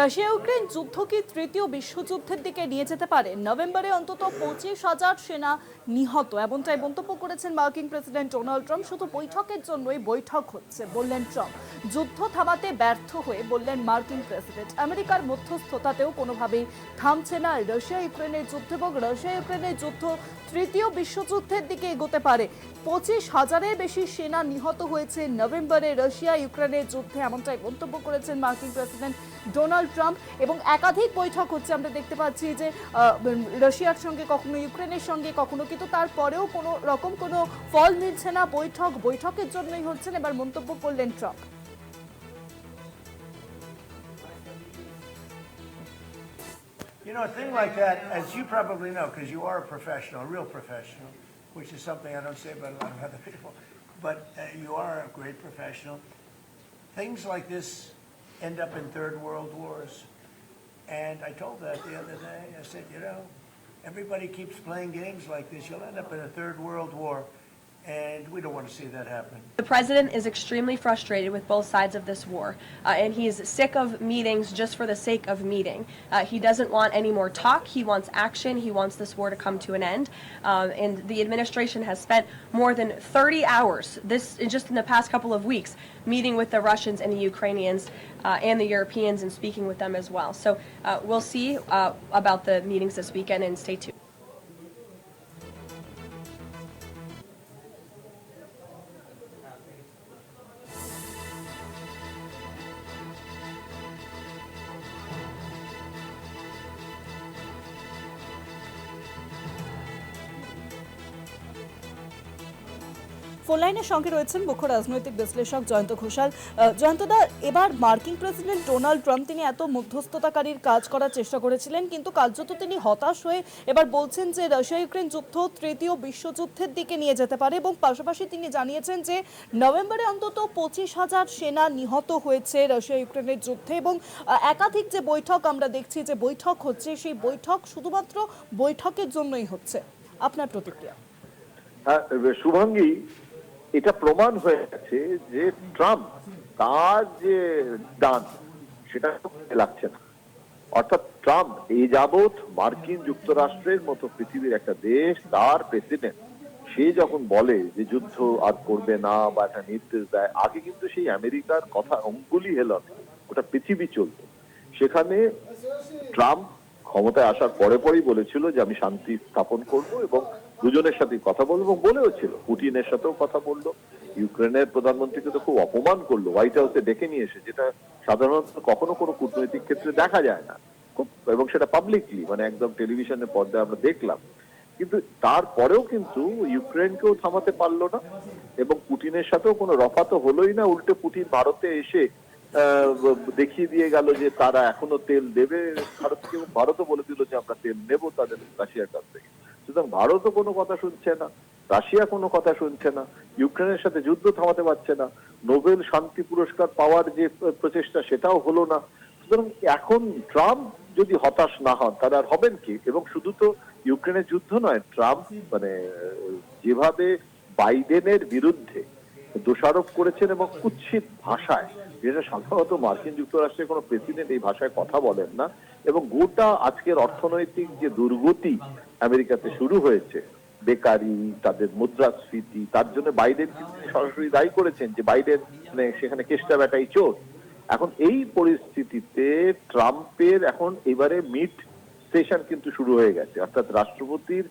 Russia Ukraine যুদ্ধ কি তৃতীয় বিশ্বযুদ্ধের দিকে নিয়ে যেতে পারে? নভেম্বরে অন্তত পঁচিশ হাজার সেনা নিহত। এমনটাই মন্তব্য করেছেন মার্কিন প্রেসিডেন্ট ডোনাল্ড ট্রাম্প। শুধু বৈঠকের জন্যই বৈঠক হচ্ছে, বললেন ট্রাম্প। যুদ্ধ থামাতে ব্যর্থ হয়ে বললেন মার্কিন প্রেসিডেন্ট। আমেরিকার মধ্যস্থতাতেও কোনোভাবেই থামছে না রাশিয়া, ইউক্রেনের যুদ্ধ এবং রাশিয়া, ইউক্রেনের যুদ্ধ তৃতীয় বিশ্বযুদ্ধের দিকে এগোতে পারে। পঁচিশ হাজারের বেশি সেনা নিহত হয়েছে নভেম্বরে রাশিয়া, ইউক্রেনের যুদ্ধে, এমনটাই মন্তব্য করেছেন মার্কিন প্রেসিডেন্ট ডোনাল্ড ট্রাম্প। এবং একাধিক বৈঠক হচ্ছে, আমরা দেখতে পাচ্ছি যে রাশিয়ার সঙ্গে, কখনো ইউক্রেনের সঙ্গে, কখনো কিন্তু তারপরেও কোনো রকম কোনো ফল মিলছে না বৈঠক বৈঠকের জন্যই হচ্ছেন এবার মন্তব্য করলেন Trump You know, a thing like that, as you probably know, because you are a professional, a real professional, which is something I don't say about a lot of other people, but uh, you are a great professional. Things like this end up in third world wars. And I told that the other day. I said, you know, everybody keeps playing games like this. You'll end up in a third world war. And we don't want to see that happen. The president is extremely frustrated with both sides of this war, uh, and he's sick of meetings just for the sake of meeting. Uh, he doesn't want any more talk. He wants action. He wants this war to come to an end. Um, and the administration has spent more than 30 hours, this just in the past couple of weeks, meeting with the Russians and the Ukrainians uh, and the Europeans and speaking with them as well. So uh, we'll see uh, about the meetings this weekend, and stay tuned. Phone লাইনের সঙ্গে রয়েছেন মুখ্য রাজনৈতিক বিশ্লেষক জয়ন্ত ঘোষাল। জয়ন্তদা, এবার মার্কিন president Donald Trump তিনি এত মধ্যস্থতাকারীর কাজ করার চেষ্টা করেছিলেন, কিন্তু কার্যত তিনি হতাশ হয়ে এবার বলছেন যে রাশিয়া ইউক্রেন যুদ্ধ তৃতীয় বিশ্বযুদ্ধের দিকে নিয়ে যেতে পারে এবং পাশাপাশি তিনি জানিয়েছেন যে নভেম্বরে অন্তত পঁচিশ হাজার সেনা নিহত হয়েছে রাশিয়া ইউক্রেনের যুদ্ধে এবং একাধিক যে বৈঠক আমরা দেখছি যে বৈঠক হচ্ছে, সেই বৈঠক শুধুমাত্র বৈঠকের জন্যই হচ্ছে। আপনার প্রতিক্রিয়া? হ্যাঁ শুভাঙ্গী এটা প্রমাণ হয়ে গেছে যে ট্রাম্প তার যে দান, সেটা লাগছে না। অর্থাৎ ট্রাম্প এই যাবৎ মার্কিন যুক্তরাষ্ট্রের মতো পৃথিবীর একটা দেশ, তার প্রেসিডেন্ট, সে যখন বলে যে যুদ্ধ আর করবে না বা একটা নির্দেশ দেয়, আগে কিন্তু সেই আমেরিকার কথা অঙ্গুলি হেলন ওটা পৃথিবী চলতো সেখানে ট্রাম্প ক্ষমতায় আসার পরে পরেই বলেছিল যে আমি শান্তি স্থাপন করব এবং দুজনের সাথে কথা বলব, বলেও ছিল। পুটিনের সাথেও কথা বলল। ইউক্রেনের প্রধানমন্ত্রীকে তো খুব অপমান করল। হোয়াইট হাউসে ডেকে নিয়ে এসে, যেটা সাধারণত কখনো কোনো কূটনৈতিক ক্ষেত্রে দেখা যায় না। খুব, এবং সেটা পাবলিকলি মানে একদম টেলিভিশনের পর্দায় আমরা দেখলাম। কিন্তু তারপরেও কিন্তু ইউক্রেনকেও থামাতে পারল না, এবং পুটিনের সাথেও কোনো রফা তো হলোই না। উল্টে পুটিন ভারতে এসে দেখিয়ে দিয়ে গেল যে তারা এখনও তেল দেবে। ভারতকে ভারতও বলে দিল যে আমরা তেল নেব তাদের রাশিয়ার কাছ থেকে। সুতরাং ভারতও কোনো কথা শুনছে না, রাশিয়া কোনো কথা শুনছে না, ইউক্রেনের সাথে যুদ্ধ থামাতে পারছে না, নোবেল শান্তি পুরস্কার পাওয়ার যে প্রচেষ্টা সেটাও হলো না। সুতরাং এখন ট্রাম্প যদি হতাশ না হন, তাহলে আর হবেন কি? এবং শুধু তো ইউক্রেনের যুদ্ধ নয়, ট্রাম্প মানে যেভাবে বাইডেনের বিরুদ্ধে দোষারোপ করেছেন এবং কুৎসিত ভাষায়, যেটা সাধারণত মার্কিন যুক্তরাষ্ট্রের কোনো প্রেসিডেন্ট এই ভাষায় কথা বলেন না এবং গোটা আজকের অর্থনৈতিক যে দুর্গতি আমেরিকাতে শুরু হয়েছে, বেকারি, তাদের মুদ্রাস্ফীতি, তার জন্য বাইডেন সরাসরি দায়ী করেছেন যে বাইডেন মানে সেখানে কেষ্টা বেটাই চোর। এখন এই পরিস্থিতিতে ট্রাম্পের এখন এবারে মিড সেশন কিন্তু শুরু হয়ে গেছে। অর্থাৎ রাষ্ট্রপতির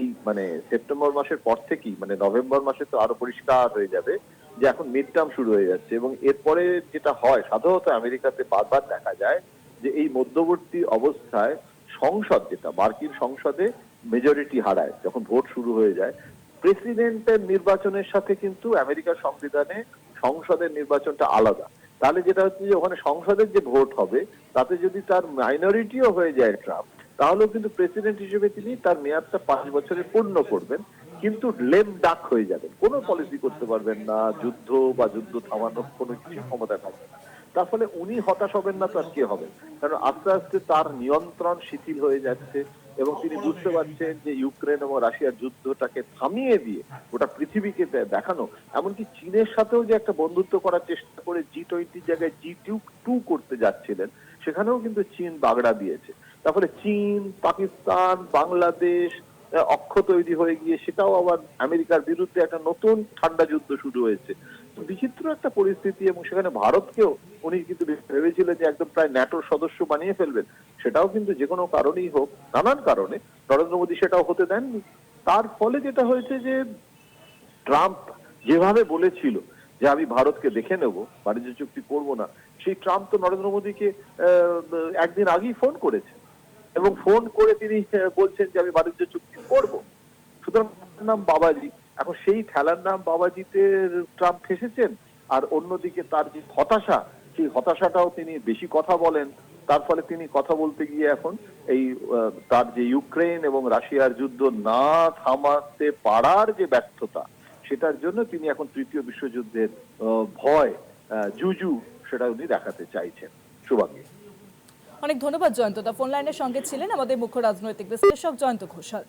এই মানে সেপ্টেম্বর মাসের পর থেকেই মানে নভেম্বর মাসে তো আরও পরিষ্কার হয়ে যাবে যে এখন মিড টার্ম শুরু হয়ে যাচ্ছে এবং এরপরে যেটা হয়, সাধারণত আমেরিকাতে বারবার দেখা যায় যে এই মধ্যবর্তী অবস্থায় সংসদ যেটা, মার্কিন সংসদে মেজরিটি হারায়, যখন ভোট শুরু হয়ে যায় প্রেসিডেন্টের নির্বাচনের সাথে কিন্তু আমেরিকার সংবিধানে সংসদের নির্বাচনটা আলাদা। তাহলে যেটা হচ্ছে যে ওখানে সংসদের যে ভোট হবে, তাতে যদি তার মাইনরিটিও হয়ে যায় ট্রাম্প তাহলেও কিন্তু প্রেসিডেন্ট হিসেবে তিনি তার মেয়াদটা পাঁচ বছরে পূর্ণ করবেন, কিন্তু লেম ডাক হয়ে যাবেন। কোনো পলিসি করতে পারবেন না, যুদ্ধ বা যুদ্ধ থামানোর কোনো কিছু ক্ষমতা থাকবে না। তার ফলে উনি হতাশ হবেন না তো আর কে হবেন কারণ আস্তে আস্তে তার নিয়ন্ত্রণ শিথিল হয়ে যাচ্ছে এবং তিনি বুঝতে পারছেন যে ইউক্রেন এবং রাশিয়ার যুদ্ধটাকে থামিয়ে দিয়ে ওটা পৃথিবীকে দেখানো। এমনকি চীনের সাথেও যে একটা বন্ধুত্ব করার চেষ্টা করে জি টোয়েন্টির জায়গায় জি টু টু করতে যাচ্ছিলেন, সেখানেও কিন্তু চীন বাগড়া দিয়েছে। তারপরে চীন, পাকিস্তান, বাংলাদেশ অক্ষ তৈরি হয়ে গিয়ে সেটাও আবার আমেরিকার বিরুদ্ধে একটা নতুন ঠান্ডা যুদ্ধ শুরু হয়েছে। বিচিত্র একটা পরিস্থিতি এবং সেখানে ভারতকেও উনি কিন্তু ভেবেছিলেন যে একদম প্রায় ন্যাটোর সদস্য বানিয়ে ফেলবেন। সেটাও কিন্তু যে কোনো কারণেই হোক, নানান কারণে। নরেন্দ্র মোদী সেটাও হতে দেননি। তার ফলে যেটা হয়েছে যে ট্রাম্প যেভাবে বলেছিল যে আমি ভারতকে দেখে নেব, বাণিজ্য চুক্তি করব না, সেই ট্রাম্প তো নরেন্দ্র মোদীকে একদিন আগেই ফোন করেছে। এবং ফোন করে তিনি বলছেন যে আমি বাণিজ্য চুক্তি করব। সুতরাং নাম বাবাজি। এখন সেই খেলার নাম বাবাজিতে ট্রাম্প ফেসেছেন আর অন্যদিকে তার যে হতাশা, সেই হতাশাটাও তিনি বেশি কথা বলেন। তার ফলে তিনি কথা বলতে গিয়ে এখন এই তার যে ইউক্রেন এবং রাশিয়ার যুদ্ধ না থামাতে পারার যে ব্যর্থতা, সেটার জন্য তিনি এখন তৃতীয় বিশ্বযুদ্ধের ভয় জুজু সেটা উনি দেখাতে চাইছেন। শুভাঙ্গী। অনেক ধন্যবাদ জয়ন্ত দা। ফোন লাইনের সঙ্গে ছিলেন আমাদের মুখ্য রাজনৈতিক বিশ্লেষক জয়ন্ত ঘোষাল।